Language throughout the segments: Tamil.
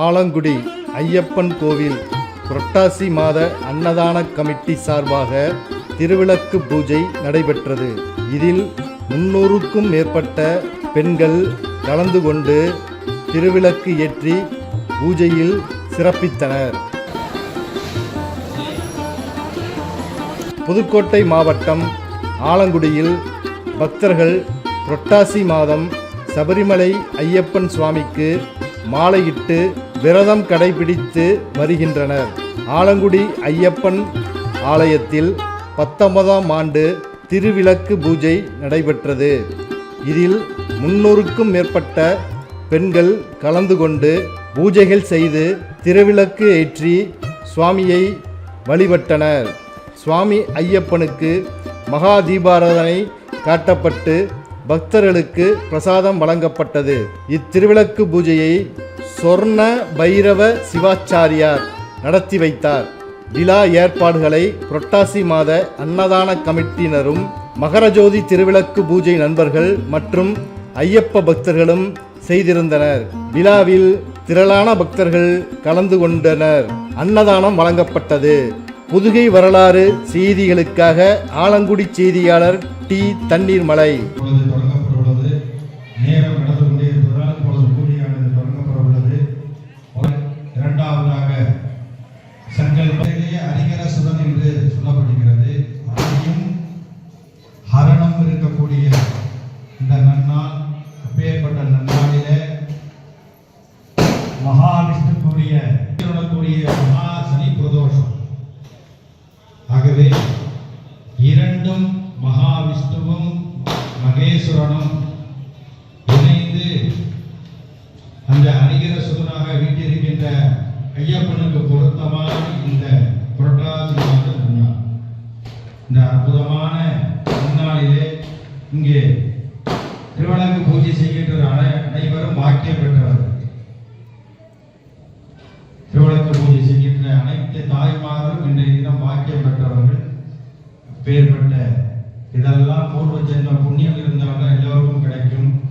ஆலங்குடி ஐயப்பன் கோவில் புரட்டாசி மாத அன்னதான கமிட்டி சார்பாக திருவிளக்கு பூஜை நடைபெற்றது. இதில் முன்னூறுக்கும் மேற்பட்ட பெண்கள் கலந்து கொண்டு திருவிளக்கு ஏற்றி பூஜையில் சிறப்பித்தனர். புதுக்கோட்டை மாவட்டம் ஆலங்குடியில் பக்தர்கள் புரட்டாசி மாதம் சபரிமலை ஐயப்பன் சுவாமிக்கு மாலையிட்டு விரதம் கடைபிடித்து வருகின்றனர். ஆலங்குடி ஐயப்பன் ஆலயத்தில் பத்தொன்பதாம் ஆண்டு திருவிளக்கு பூஜை நடைபெற்றது. இதில் முன்னூறுக்கும் மேற்பட்ட பெண்கள் கலந்து கொண்டு பூஜைகள் செய்து திருவிளக்கு ஏற்றி சுவாமியை வழிபட்டனர். சுவாமி ஐயப்பனுக்கு மகா தீபாராதனை காட்டப்பட்டு பக்தர்களுக்கு பிரசாதம் வழங்கப்பட்டது. இத்திருவிளக்கு பூஜையை சொர்ண பைரவ சிவாச்சாரியார் நடத்தி வைத்தார். விழா ஏற்பாடுகளை புரட்டாசி மாத அன்னதான கமிட்டியினரும் மகரஜோதி திருவிளக்கு பூஜை நண்பர்கள் மற்றும் ஐயப்ப பக்தர்களும் செய்திருந்தனர். விழாவில் திரளான பக்தர்கள் கலந்து கொண்டனர். அன்னதானம் வழங்கப்பட்டது. புதுகை வரலாறு செய்திகளுக்காக ஆலங்குடி செய்தியாளர் டி. தண்ணீர் அந்த அணிகிற சுதனாக வீட்டிருக்கின்ற ஐயப்பனுக்கு பொருத்தமான இந்த புரட்டாசி மாத இந்த அற்புதமான நன்னாளிலே இங்கே திருவிளக்கு பூஜை செய்கின்ற அனை- அனைவரும் பாக்கியம் பெற்றவர்கள். திருவிளக்கு பூஜை செய்கின்ற அனைத்து தாய்மாரும் இன்றைய தினம் பாக்கியம் பெற்றவர்கள். பேர்பட்ட இதெல்லாம் பூர்வ ஜென்ம புண்ணியம் இருந்தால்தான் எல்லோருக்கும் கிடைக்கும்.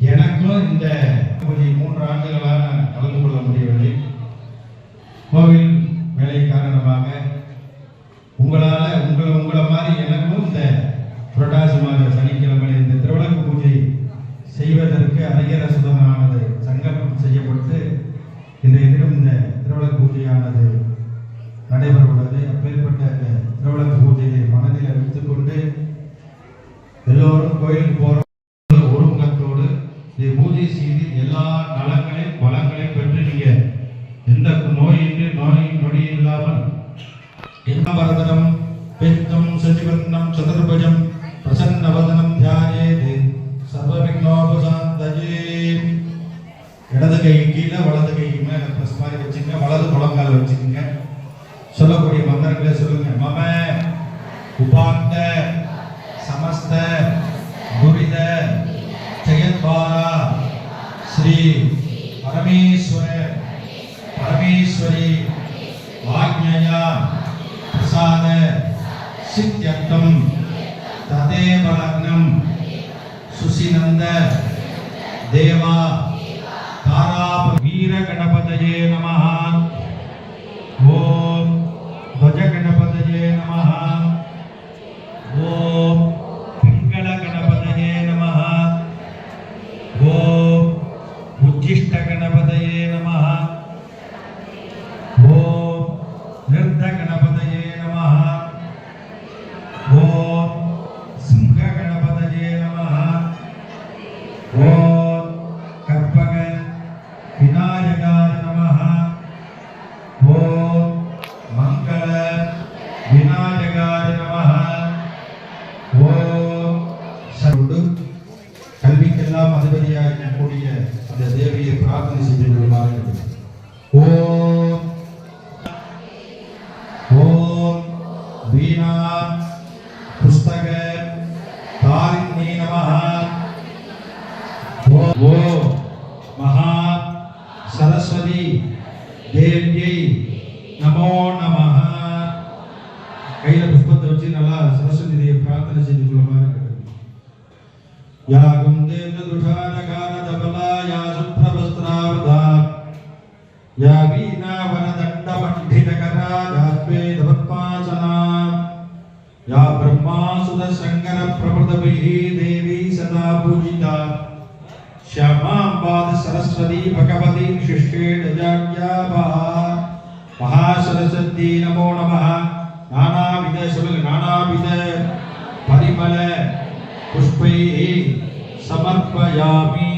எனக்கும் இந்த பூஜை மூன்று ஆண்டுகளாக கலந்து கொள்ள முடியவில்லை. கோவில் வேலை காரணமாக உங்களால் உங்களை உங்களை மாதிரி எனக்கும் இந்த புரட்டாசி மாத சனிக்கிழமை இந்த திருவிளக்கு பூஜை செய்வதற்கு அதிகர சுதமானது சங்கல்பம் செய்யப்பட்டு இன்றைய தினம் இந்த திருவிழக்கு பூஜையானது நடைபெற உள்ளது. அப்பேற்பட்ட இந்த திருவிளக்கு பூஜையை மனதில் வைத்துக்கொண்டு எல்லோரும் கோயிலுக்கு போகிறோம் எந்த வித்தம் பித்தம் சதுர்பஜம் சதுர்புஜம் பிரசன்னவதனம் தியாயேது. சர்வவிக்னோபசாந்தஜே இடது கை கீழே வலது கை மேல பிரஸ் மாதிரி வச்சுங்க வலது முழங்கால் வச்சுக்கோங்க சொல்லக்கூடிய மந்திரங்களை சொல்லுங்க. மம உபாந்த சமஸ்த துரித ஜெயத்வாரா ஸ்ரீ பரமேஸ்வர பரமேஸ்வரி ஆக்ஞயா. तस्मात् सिद्ध्यर्थम तदेव लग्नम सुसिनंद देवा ताराप वीर नमः ओम கையில புஷ்பத்தை வச்சு நல்லா சரஸ்வதி தேவியை பிரார்த்தனை செய்து கொள்ளுமாறு கேட்டுக்கொள்கிறேன். யா குந்தேந்த துஷாரகார தபலா யா சுப்ரவஸ்திராவதா या वीणावरदण्डमण्डितकरा यात्वेदपद्मासना या ब्रह्मासुरशङ्करप्रभृतभिः देवी सदा पूजिता श्यामाम्बाद सरस्वती भगवती शिष्येण जाड्याभः महासरस्वती नमो नमः நானாவித சொல்லுங்க நானாவித பரிமள புஷ்பை சமர்ப்பயாமி.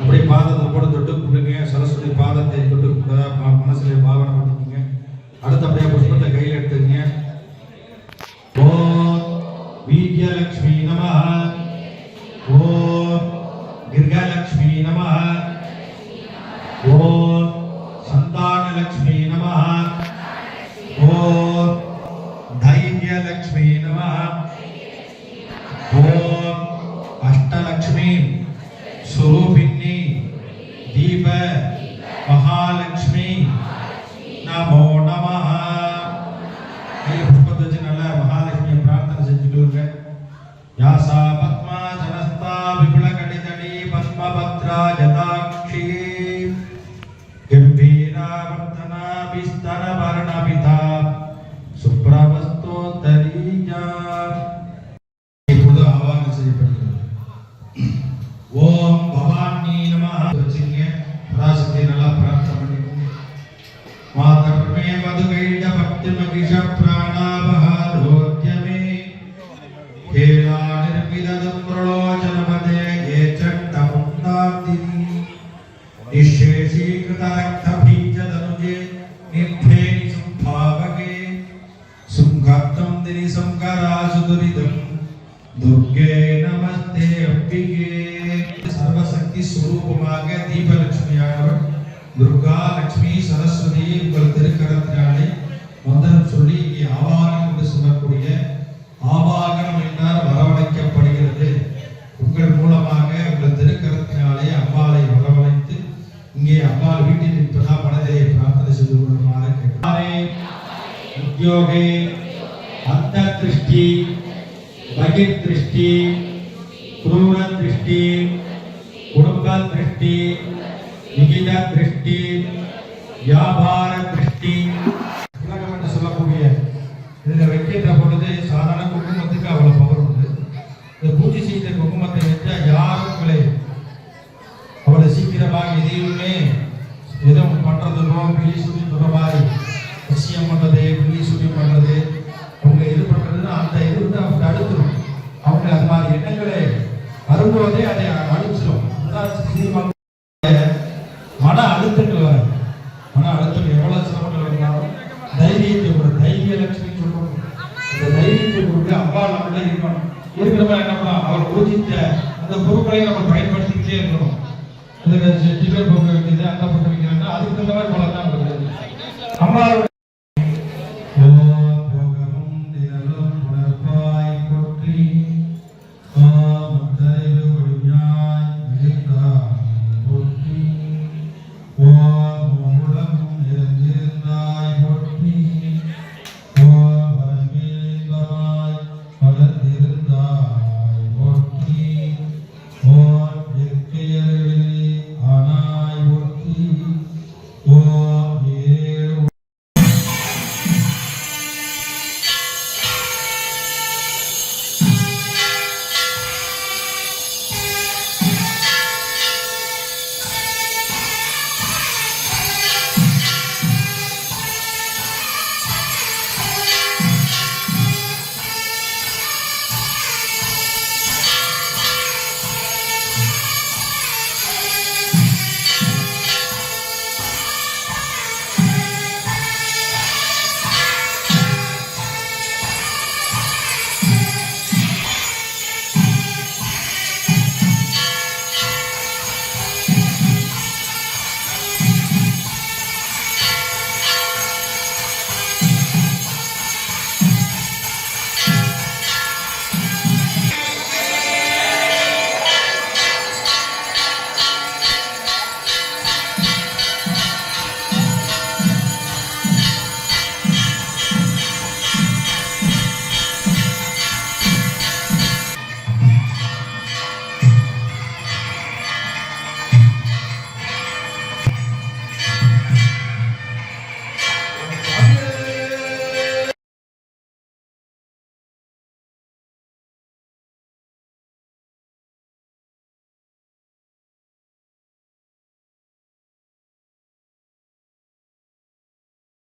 அப்படி பாதத்தை கூட தொட்டு கொடுங்க சரஸ்வதி பாதத்தை தொட்டு கூட மனசுல பாவனை பண்ணிக்கோங்க. அடுத்தபடியாக புஷ்ப யாசா பத்மா ஜனஸ்தா விபுல கடிதடி பத்மபத்ரா ஜதாட்சி கம்பீராவர்த்தனா விஸ்தர வர்ணபிதா சுப்ரவஸ்தோத்தரீஜா இப்பொழுது ஆவாகனம் செய்யப்படுகிறது ஓம் பவானி நம வச்சுங்க பராசக்தி நல்லா பிரார்த்தனை பண்ணிக்கோங்க மாதர்மே மதுகைட பக்தி மகிஷ பிராணாபகாரோத்யமே இங்கே ஆவாகம் என்று சொல்லக்கூடிய ஆவாகனம் என்றால் வரவழைக்கப்படுகிறது. உங்கள் மூலமாக உங்கள் திருக்கரத்தினாலே அம்பாலை வரவழைத்து இங்கே அம்பாள் வீட்டில் இருப்பதா மனதிலே பிரார்த்தனை செய்து கொள்ளுமாறு கேட்டாரே உத்தியோகே அந்த திருஷ்டி பகிர் திருஷ்டி குரூர திருஷ்டி குடும்ப திருஷ்டி நிகித திருஷ்டி வியாபார திருஷ்டி இதில் பொழுது சாதாரண குங்குமத்துக்கு அவ்வளவு பவர் உண்டு. இந்த பூஜை செய்த குங்குமத்தை வைத்தா யாரும் உங்களை அவ்வளவு சீக்கிரமாக எதையுமே எதுவும் பண்றதுக்கோ பிள்ளி சுத்தி சொல்ற மாதிரி விஷயம் பண்றது பிள்ளி சுடி பண்றது அவங்க இது பண்றதுன்னா அந்த இது வந்து அவங்க தடுத்துரும். அவங்க அது மாதிரி எண்ணங்களை வரும்போதே அதை அழிச்சிடும் அதுதான் இருக்கிறவங்க என்ன பண்ணலாம்? அவர் பூஜித்த அந்த பொருட்களை நம்ம பயன்படுத்திக்கிட்டே இருக்கணும்.